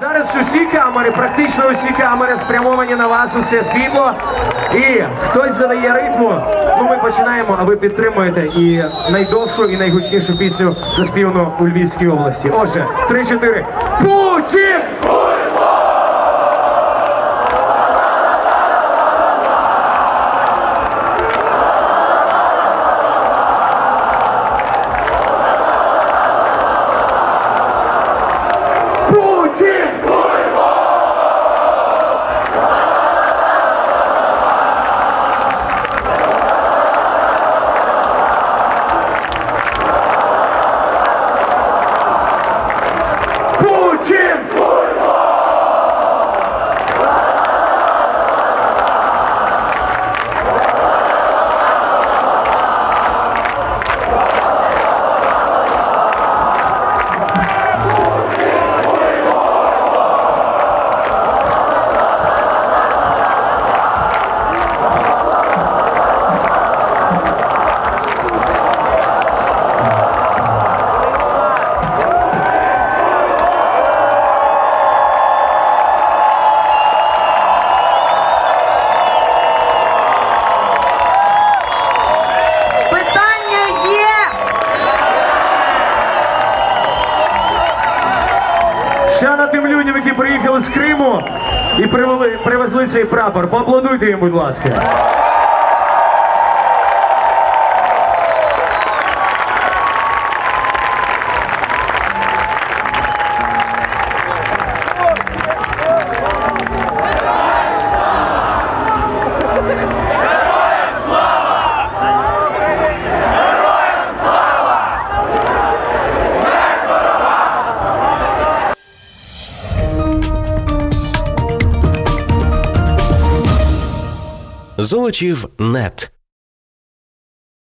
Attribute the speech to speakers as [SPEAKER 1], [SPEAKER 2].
[SPEAKER 1] Зараз усі камери, практично усі камери спрямовані на вас, усе світло. І хтось задає ритму. Ну ми починаємо, а ви підтримуєте і найдовшу і найгучнішу пісню заспівану у Львівській області. Отже, три-чотири. Путін! Шана тим людям, які приїхали з Криму і привели, привезли цей прапор. Поаплодуйте їм, будь ласка.
[SPEAKER 2] Золочів нет.